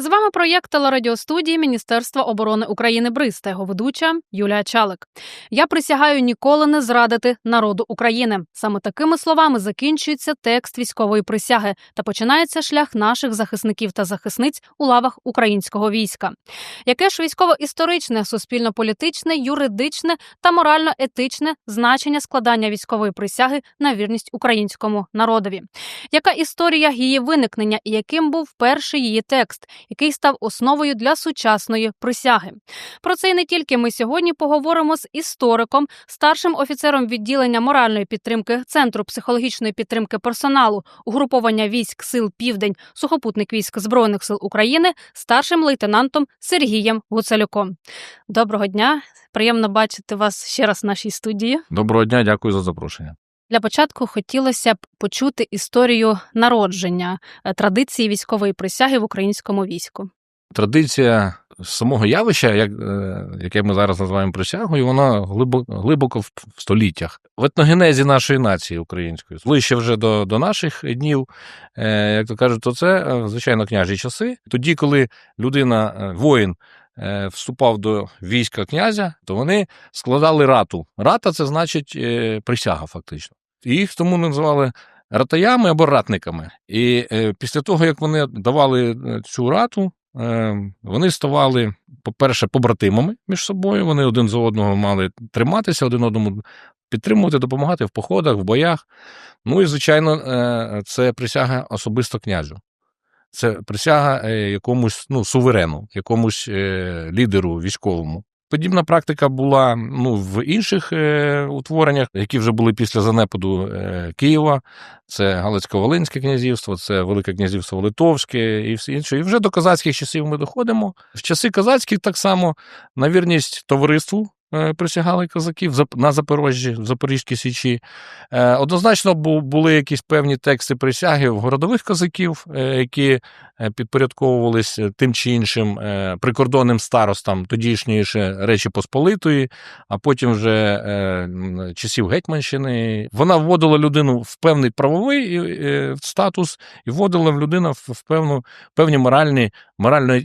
З вами проєкт телерадіостудії Міністерства оборони України БРИЗ та його ведуча Юлія Чалик. Я присягаю ніколи не зрадити народу України. Саме такими словами закінчується текст військової присяги та починається шлях наших захисників та захисниць у лавах українського війська. Яке ж військово-історичне, суспільно-політичне, юридичне та морально-етичне значення складання військової присяги на вірність українському народові? Яка історія її виникнення і яким був перший її текст? Який став основою для сучасної присяги. Про це і не тільки ми сьогодні поговоримо з істориком, старшим офіцером відділення моральної підтримки Центру психологічної підтримки персоналу, угруповання військ сил Південь, сухопутник військ Збройних сил України, старшим лейтенантом Сергієм Гуцалюком. Доброго дня! Приємно бачити вас ще раз в нашій студії. Доброго дня, дякую за запрошення. Для початку хотілося б почути історію народження е, традиції військової присяги в українському війську. Традиція самого явища, як, е, яке ми зараз називаємо присягою, вона глибоко, глибоко в століттях. В етногенезі нашої нації української, ближче вже до, до наших днів, е, як то кажуть, то це, звичайно, княжі часи. Тоді, коли людина, воїн, вступав до війська князя, то вони складали рату. Рата це значить присяга, фактично. Їх тому називали ратаями або ратниками. І е, після того, як вони давали е, цю рату, е, вони ставали, по-перше, побратимами між собою. Вони один за одного мали триматися, один одному підтримувати, допомагати в походах, в боях. Ну і, звичайно, е, це присяга особисто князю. Це присяга е, якомусь ну, суверену, якомусь е, лідеру військовому. Подібна практика була ну, в інших е, утвореннях, які вже були після занепаду е, Києва. Це Галицько-Волинське князівство, це Велике князівство Литовське і все інше. І вже до козацьких часів ми доходимо. В часи козацьких так само на вірність товариству присягали козаків на Запорожжі, в Запорізькій Січі. Е, Однозначно були якісь певні тексти присяги в городових козаків, е, які е, підпорядковувалися тим чи іншим е, прикордонним старостам тодішньої ще Речі Посполитої, а потім вже е, часів Гетьманщини. Вона вводила людину в певний правовий е, статус і вводила в людину в певну, певні моральні, морально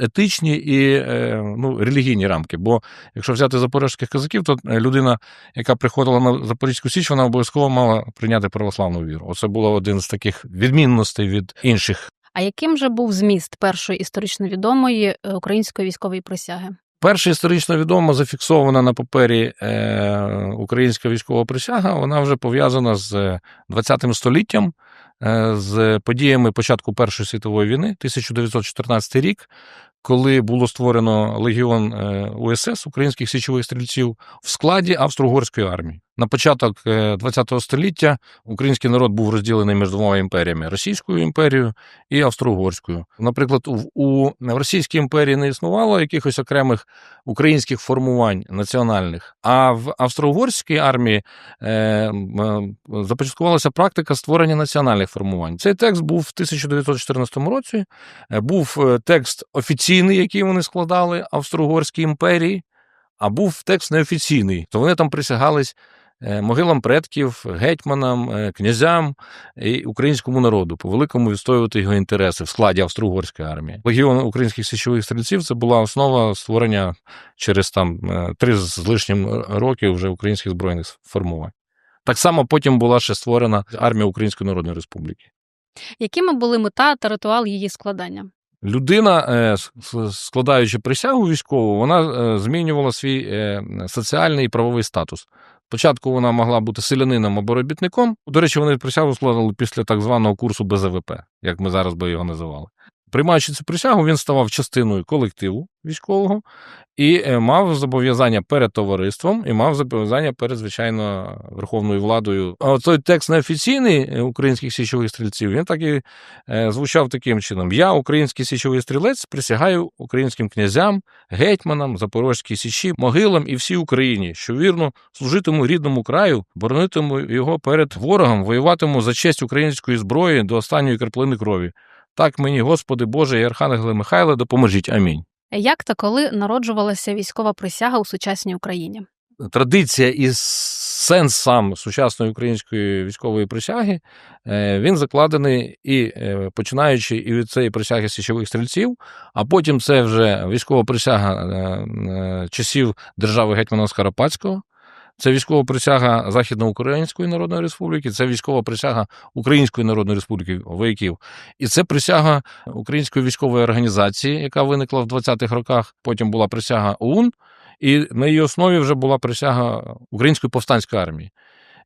етичні і е, ну, релігійні рамки. Бо якщо взяти запорізьких козаків, то е, людина, яка приходила на Запорізьку Січ, вона обов'язково мала прийняти православну віру. Оце було один з таких відмінностей від інших А яким же був зміст першої історично відомої е, української військової присяги? Перша історично відома, зафіксована на папері е, українська військова присяга, вона вже пов'язана з ХХ століттям, е, з подіями початку Першої світової війни, 1914 рік, коли було створено легіон е, УСС українських січових стрільців в складі Австро-Угорської армії. На початок ХХ століття український народ був розділений між двома імперіями Російською імперією і Австро-Угорською. Наприклад, у, Російській імперії не існувало якихось окремих українських формувань національних, а в Австро-Угорській армії е, е, започаткувалася практика створення національних формувань. Цей текст був в 1914 році. Е, Був е, текст офіційний, який вони складали Австро-Угорській імперії, а був текст неофіційний. То вони там присягались е, могилам предків, гетьманам, е, князям і українському народу, по великому відстоювати його інтереси в складі Австро-Угорської армії. Легіон українських січових стрільців це була основа створення через там е, три з лишнім років вже українських збройних формувань. Так само потім була ще створена армія Української Народної Республіки. Якими були мета та ритуал її складання? Людина, е, складаючи присягу військову, вона е, змінювала свій е, соціальний і правовий статус. Спочатку вона могла бути селянином або робітником. До речі, вони присягу складали після так званого курсу БЗВП, як ми зараз би його називали. Приймаючи цю присягу, він ставав частиною колективу військового і е, мав зобов'язання перед товариством, і мав зобов'язання перед, звичайно, верховною владою. А той текст неофіційний е, українських січових стрільців, він так і е, звучав таким чином: Я, український січовий стрілець, присягаю українським князям, гетьманам, Запорозькій січі, могилам і всій Україні, що вірно служитиму рідному краю, боронитиму його перед ворогом, воюватиму за честь української зброї до останньої краплини крові. Так мені, Господи Боже і Архангеле Михайле, допоможіть. Амінь. Як та коли народжувалася військова присяга у сучасній Україні? Традиція і сенс сам сучасної української військової присяги е, він закладений і е, починаючи і від цієї присяги січових стрільців, а потім це вже військова присяга е, часів держави гетьмана Скоропадського. Це військова присяга Західноукраїнської Народної Республіки, це військова присяга Української Народної Республіки вояків, і це присяга Української військової організації, яка виникла в 20-х роках. Потім була присяга ОУН, і на її основі вже була присяга Української повстанської армії.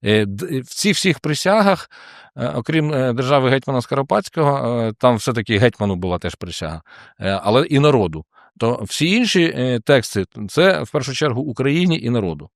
Е, В цих всіх присягах, е, окрім е, держави гетьмана Скоропадського, там все-таки гетьману була теж присяга, але і народу. То всі інші тексти це в першу чергу Україні і народу.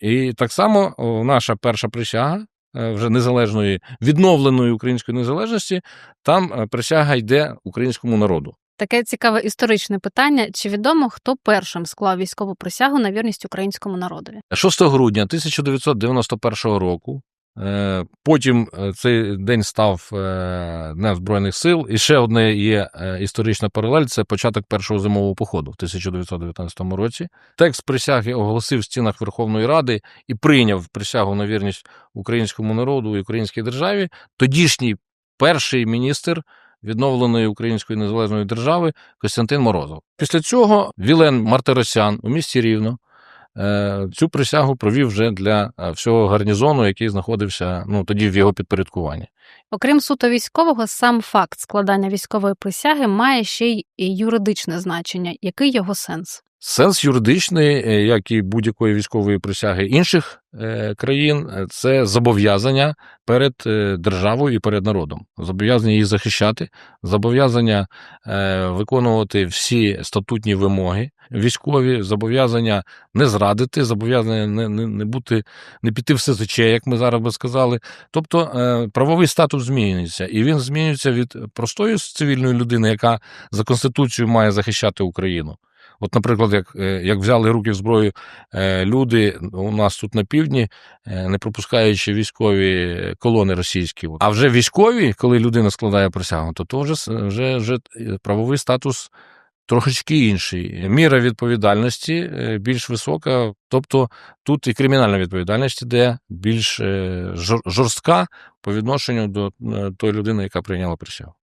І так само наша перша присяга е, вже незалежної, відновленої української незалежності, там е, присяга йде українському народу. Таке цікаве історичне питання: чи відомо, хто першим склав військову присягу на вірність українському народові? 6 грудня 1991 року. Е, Потім е, цей день став е, Днем Збройних сил. І ще одне є історична паралель це початок першого зимового походу в 1919 році. Текст присяги оголосив в стінах Верховної Ради і прийняв присягу на вірність українському народу і українській державі. Тодішній перший міністр відновленої української незалежної держави Костянтин Морозов. Після цього Вілен Мартиросян у місті Рівно цю присягу провів вже для е, всього гарнізону, який знаходився ну, тоді в його підпорядкуванні. Окрім суто військового, сам факт складання військової присяги має ще й юридичне значення. Який його сенс? Сенс юридичний, е, як і будь-якої військової присяги інших е, країн, е, це зобов'язання перед е, державою і перед народом. Зобов'язання її захищати, зобов'язання е, виконувати всі статутні вимоги військові, зобов'язання не зрадити, зобов'язання не, не, не бути, не піти в СЗЧ, як ми зараз би сказали. Тобто е, правовий статус змінюється, і він змінюється від простої цивільної людини, яка за конституцією має захищати Україну. От, наприклад, як, е, як взяли руки в зброю е, люди у нас тут на півдні, не пропускаючи військові колони російські. А вже військові, коли людина складає присягу, то, то вже, вже, вже правовий статус трошечки інший. Міра відповідальності е, більш висока, тобто тут і кримінальна відповідальність іде більш е, жорстка по відношенню до е, тої людини, яка прийняла присягу.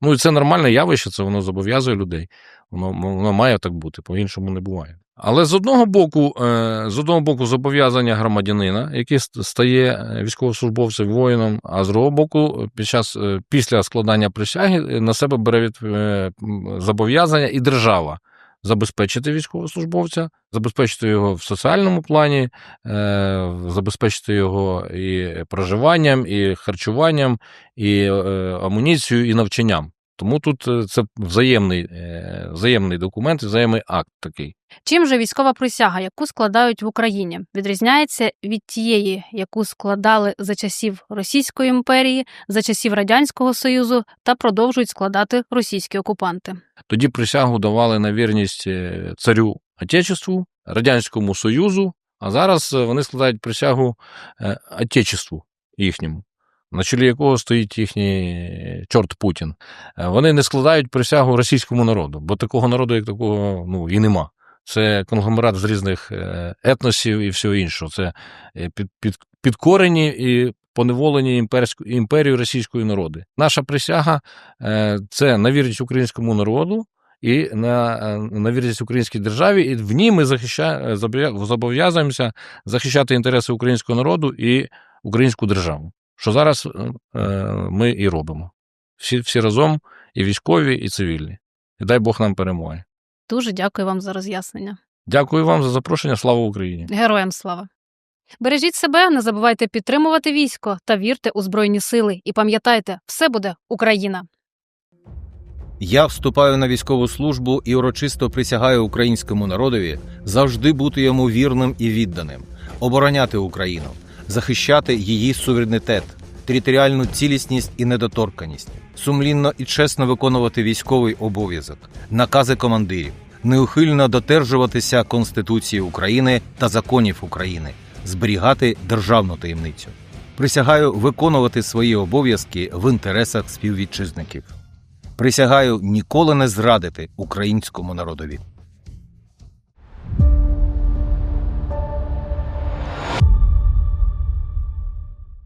Ну і це нормальне явище, це воно зобов'язує людей. Воно, воно має так бути, по-іншому не буває. Але з одного боку, е, з одного боку, зобов'язання громадянина, який стає е, військовослужбовцем, воїном, а з другого боку, під час е, після складання присяги е, на себе бере від е, зобов'язання і держава забезпечити військовослужбовця, забезпечити його в соціальному плані, е, забезпечити його і проживанням, і харчуванням, і е, амуніцією, і навчанням. Тому тут е, це взаємний, е, взаємний документ, взаємний акт такий. Чим же військова присяга, яку складають в Україні, відрізняється від тієї, яку складали за часів Російської імперії, за часів Радянського Союзу та продовжують складати російські окупанти? Тоді присягу давали на вірність е, царю Отечеству, Радянському Союзу, а зараз вони складають присягу Отечеству їхньому, на чолі якого стоїть їхній е, чорт Путін. Е, Вони не складають присягу російському народу, бо такого народу, як такого, ну, і нема. Це конгломерат з різних е, етносів і всього іншого. Це під, під, підкорені і поневолені імперську, імперію російської народи. Наша присяга це на вірність українському народу і на, на вірність українській державі, і в ній ми захища, зобов'язуємося захищати інтереси українського народу і українську державу. Що зараз е, ми і робимо. Всі, всі разом, і військові, і цивільні. І дай Бог нам перемоги. Дуже дякую вам за роз'яснення. Дякую вам за запрошення. Слава Україні! Героям слава! Бережіть себе, не забувайте підтримувати військо та вірте у збройні сили. І пам'ятайте, все буде Україна. Я вступаю на військову службу і урочисто присягаю українському народові завжди бути йому вірним і відданим, обороняти Україну, захищати її суверенітет, територіальну цілісність і недоторканість, сумлінно і чесно виконувати військовий обов'язок, накази командирів, неухильно додержуватися Конституції України та законів України, зберігати державну таємницю. Присягаю виконувати свої обов'язки в інтересах співвітчизників. Присягаю ніколи не зрадити українському народові.